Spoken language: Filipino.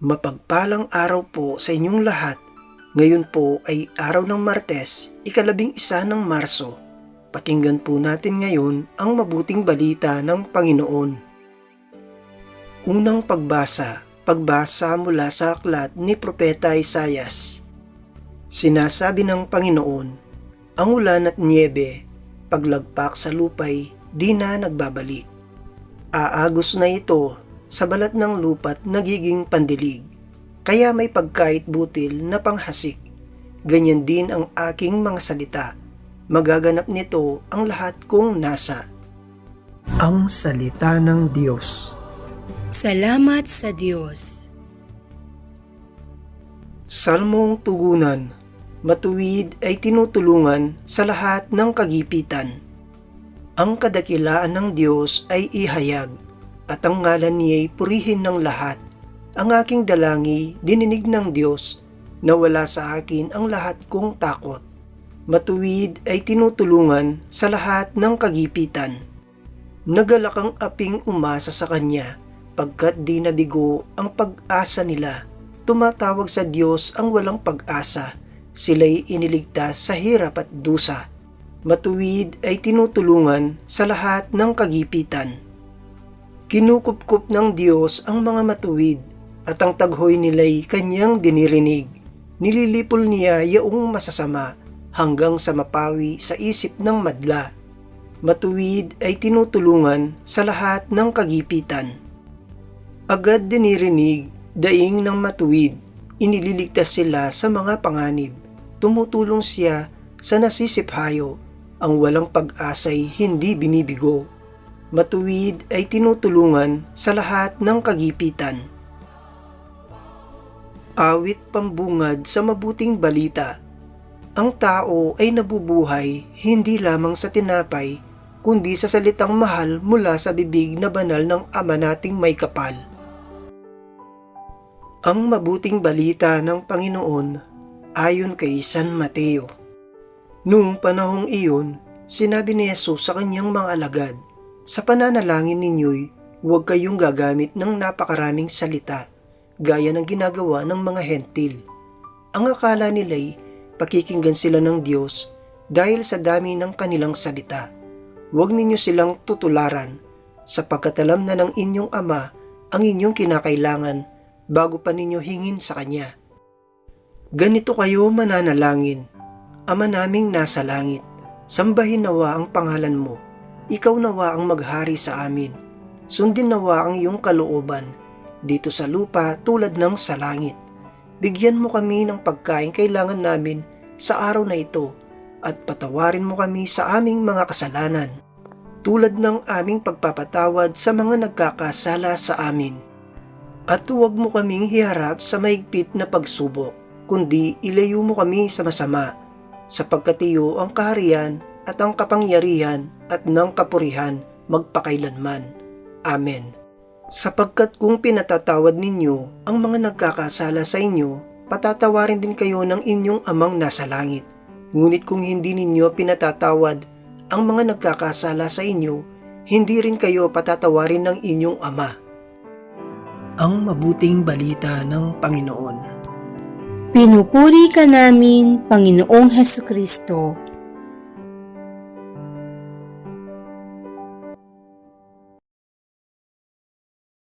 Mapagpalang araw po sa inyong lahat. Ngayon po ay araw ng Martes, ikalabing isa ng Marso. Pakinggan po natin ngayon ang mabuting balita ng Panginoon. Unang pagbasa, pagbasa mula sa aklat ni Propeta Isayas. Sinasabi ng Panginoon, ang ulan at niebe, paglagpak sa lupay, di na nagbabalik. Aagos na ito sa balat ng lupa't nagiging pandilig. Kaya may pagkait butil na panghasik. Ganyan din ang aking mga salita. Magaganap nito ang lahat kong nasa. Ang salita ng Diyos. Salamat sa Diyos. Salmong tugunan. Matuwid ay tinutulungan sa lahat ng kagipitan. Ang kadakilaan ng Diyos ay ihayag at ang ngalan niya'y purihin ng lahat. Ang aking dalangi dininig ng Diyos na wala sa akin ang lahat kong takot. Matuwid ay tinutulungan sa lahat ng kagipitan. Nagalak ang aping umasa sa Kanya pagkat di nabigo ang pag-asa nila. Tumatawag sa Diyos ang walang pag-asa. Sila'y iniligtas sa hirap at dusa. Matuwid ay tinutulungan sa lahat ng kagipitan. Kinukupkup ng Diyos ang mga matuwid at ang taghoy nila'y kanyang dinirinig. Nililipol niya yaong masasama hanggang sa mapawi sa isip ng madla. Matuwid ay tinutulungan sa lahat ng kagipitan. Agad dinirinig, daing ng matuwid, inililigtas sila sa mga panganib. Tumutulong siya sa nasisiphayo, ang walang pag-asa'y hindi binibigo matuwid ay tinutulungan sa lahat ng kagipitan. Awit pambungad sa mabuting balita. Ang tao ay nabubuhay hindi lamang sa tinapay, kundi sa salitang mahal mula sa bibig na banal ng Ama nating may kapal. Ang mabuting balita ng Panginoon ayon kay San Mateo. Noong panahong iyon, sinabi ni Jesus sa kanyang mga alagad, sa pananalangin ninyo'y huwag kayong gagamit ng napakaraming salita gaya ng ginagawa ng mga hentil. Ang akala nila'y pakikinggan sila ng Diyos dahil sa dami ng kanilang salita. Huwag ninyo silang tutularan sapagkat alam na ng inyong Ama ang inyong kinakailangan bago pa ninyo hingin sa Kanya. Ganito kayo mananalangin, Ama naming nasa langit, sambahin nawa ang pangalan mo ikaw nawa ang maghari sa amin. Sundin nawa ang iyong kalooban dito sa lupa tulad ng sa langit. Bigyan mo kami ng pagkain kailangan namin sa araw na ito at patawarin mo kami sa aming mga kasalanan tulad ng aming pagpapatawad sa mga nagkakasala sa amin. At huwag mo kaming hiharap sa mahigpit na pagsubok, kundi ilayo mo kami sa masama, sapagkat iyo ang kaharian at ang kapangyarihan at ng kapurihan magpakailanman. Amen. Sapagkat kung pinatatawad ninyo ang mga nagkakasala sa inyo, patatawarin din kayo ng inyong amang nasa langit. Ngunit kung hindi ninyo pinatatawad ang mga nagkakasala sa inyo, hindi rin kayo patatawarin ng inyong ama. Ang mabuting balita ng Panginoon. Pinupuri ka namin, Panginoong Heso Kristo.